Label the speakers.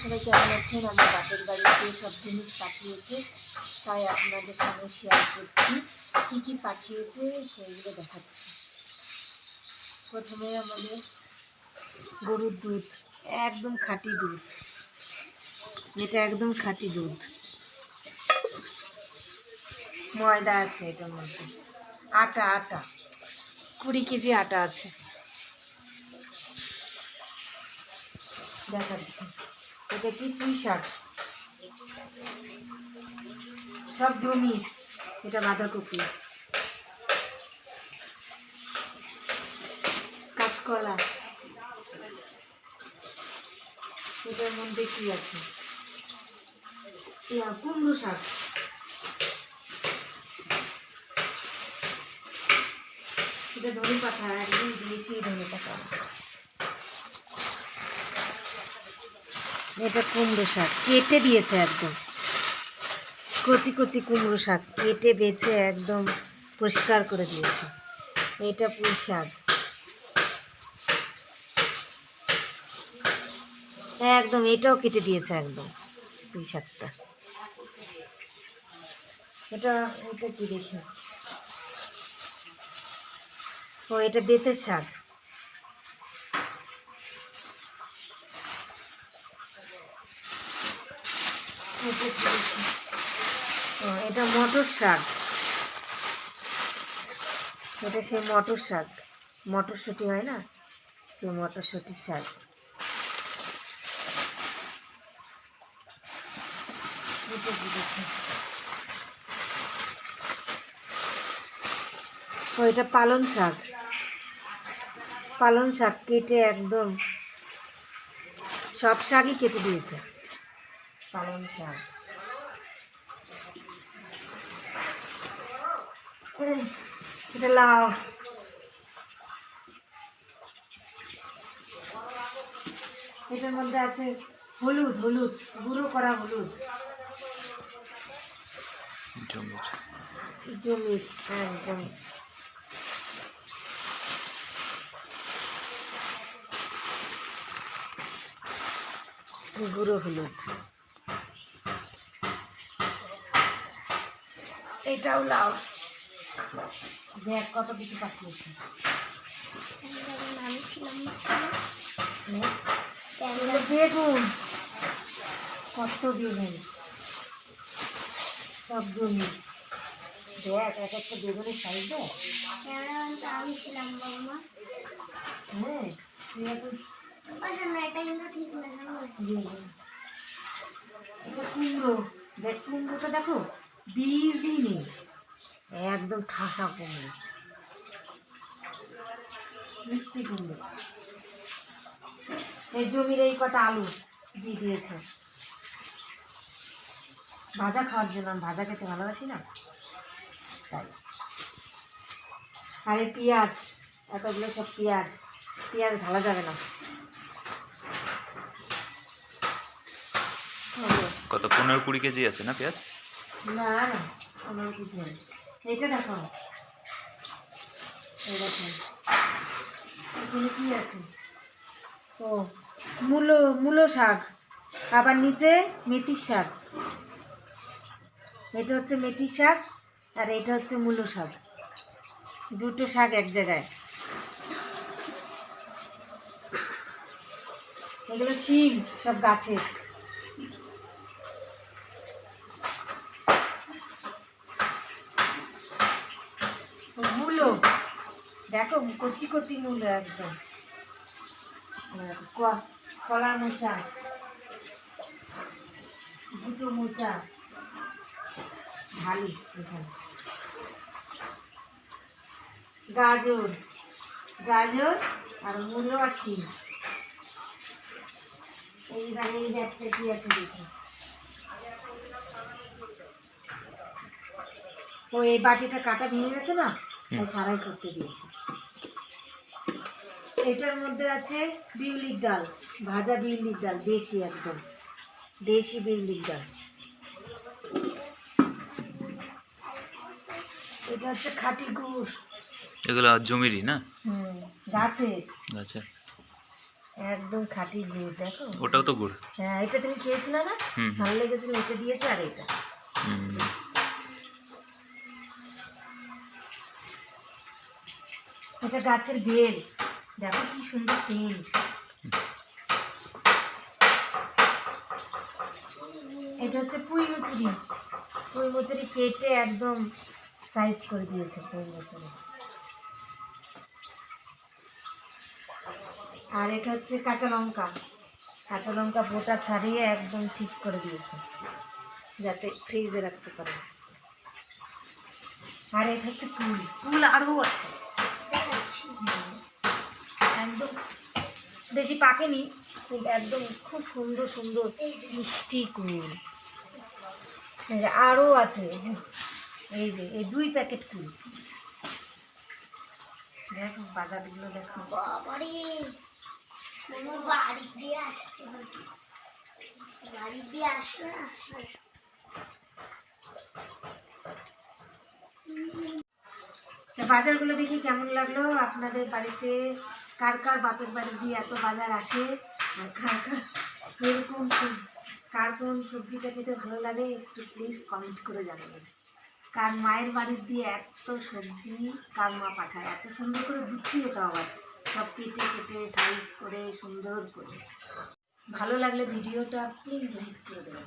Speaker 1: সবাই কেমন আছেন? আমার বাপের বাড়িতে সব জিনিস পাঠিয়েছে, তাই আপনাদের সঙ্গে শেয়ার করছি। কী কী পাঠিয়েছে সেইগুলো দেখাচ্ছি। প্রথমে আমাদের গরুর দুধ, একদম খাঁটি দুধ। এটা একদম খাঁটি দুধ। ময়দা আছে এটার মধ্যে। আটা আটা। কুড়ি কেজি আটা আছে। দেখাচ্ছি। এটা কি পুঁই শাক সব জমি এটা বাঁধাকপি। কাঁচকলা। এটার মধ্যে কি আছে? ইয়া, কুমড়ো শাক। এটা ধনে পাতা একদম দেশি ধনে পাতা এটা কুমড়ো শাক, কেটে দিয়েছে একদম। কচি কচি কুমড়ো শাক কেটে বেছে একদম পরিষ্কার করে দিয়েছে। এটা পুঁই শাক। একদম এটাও কেটে দিয়েছে একদম পুঁই শাকটা। এটা এটা কি দেখি? ও, এটা বেতের শাক। এটা মটর শাক। এটা সেই মটর শাক। মটরশুঁটি হয় না? সেই মটরশুঁটির শাক। ও, এটা পালং শাক। পালং শাক কেটে একদম সব শাকই কেটে দিয়েছে। পালং শাক এটা লাউ এটার মধ্যে আছে হলুদ হলুদ গুঁড়ো করা হলুদ। জমি একদম গুঁড়ো হলুদ। এটাও লাউ। দেখ কত কিছু পাঠিয়েছে। বেগুন। কত বেগুন। সব জমি দেখ এক একটা বেগুনের সাইজ দেখ।
Speaker 2: আমি ছিলাম বাবা
Speaker 1: হ্যাঁ তুই এখন
Speaker 2: না এটা কিন্তু ঠিক না জানো।
Speaker 1: দিয়ে দে। এটা কুমড়ো। দেখ কুমড়োটা দেখো। বীজই নেই একদম ঠাসা কুমড়ো। মিষ্টি কুমড়ো। এই জমির এই কটা আলু দিয়ে দিয়েছে। ভাজা খাওয়ার জন্য আমি ভাজা খেতে ভালোবাসি না? তাই। আর পেঁয়াজ এতগুলো সব পেঁয়াজ। পেঁয়াজ ঢালা যাবে না।
Speaker 3: কত পনেরো কুড়ি কেজি আছে না পেঁয়াজ?
Speaker 1: না কেজি হবে। এইটা দেখো। এই আছে? ও, মূলো মূলো শাক। আবার নিচে মেথির শাক। এটা হচ্ছে মেথির শাক আর এটা হচ্ছে মূলো শাক। দুটো শাক এক জায়গায়। এগুলো শিম, সব গাছের মূলো দেখো, কচি কচি মূলো একদম। আর ক- কলার মোচা দুটো মোচা এখানে। গাজর গাজর আর মূলো আর শিম। এইবারে এই কি আছে দেখি। ও, এই বাটিটা কাটা ভেঙে গেছে না? তাই সারাই করতে দিয়েছে। এটার মধ্যে আছে বিউলির ডাল ভাজা বিউলির ডাল দেশি একদম। দেশি বিউলির ডাল। এটা হচ্ছে খাঁটি গুড়।
Speaker 3: এগুলো জমিরই না?
Speaker 1: হুম গাছের একদম খাঁটি গুড় দেখো।
Speaker 3: ওটাও তো গুড়?
Speaker 1: হ্যাঁ এটা তুমি খেয়েছিলে না? ভালো লেগেছিল এটা দিয়েছে আর এটা।
Speaker 3: হুম।
Speaker 1: এটা গাছের বেল। দেখো কি সুন্দর সেন্ট। এটা হচ্ছে পুঁই মুচুরি। পুঁই মুচুরি কেটে একদম সাইজ করে দিয়েছে পুঁই মুচুরি। আর এটা হচ্ছে কাঁচা লঙ্কা। কাঁচা লঙ্কা বোটা ছাড়িয়ে একদম ঠিক করে দিয়েছে, যাতে ফ্রিজে রাখতে পারে। আর এটা হচ্ছে কুল কুল আরও আছে।
Speaker 2: দেখাচ্ছি
Speaker 1: একদম বেশি পাকেনি কিন্তু একদম খুব সুন্দর সুন্দর
Speaker 2: এই
Speaker 1: মিষ্টি কুল। আরও আছে। এই যে এই দুই প্যাকেট কুল। দেখো বাজারগুলো দেখো।
Speaker 2: বাবারে মামা বাড়ি দিয়ে আসতে বাড়ি দিয়ে আসলে
Speaker 1: বাজারগুলো দেখি কেমন লাগল? আপনাদের বাড়িতে কার কার বাপের বাড়ি দিয়ে এত বাজার আসে? আর কার কার সবজি কার কোন সবজিটা খেতে ভালো লাগে একটু প্লিজ কমেন্ট করে জানাবেন। কার মায়ের বাড়ির দিয়ে এত সবজি কার মা পাঠায়? এত সুন্দর করে গুছিয়ে তো আবার। সব কেটে কেটে সাইজ করে সুন্দর করে। ভালো লাগলে ভিডিওটা প্লিজ লাইক করে দেবেন।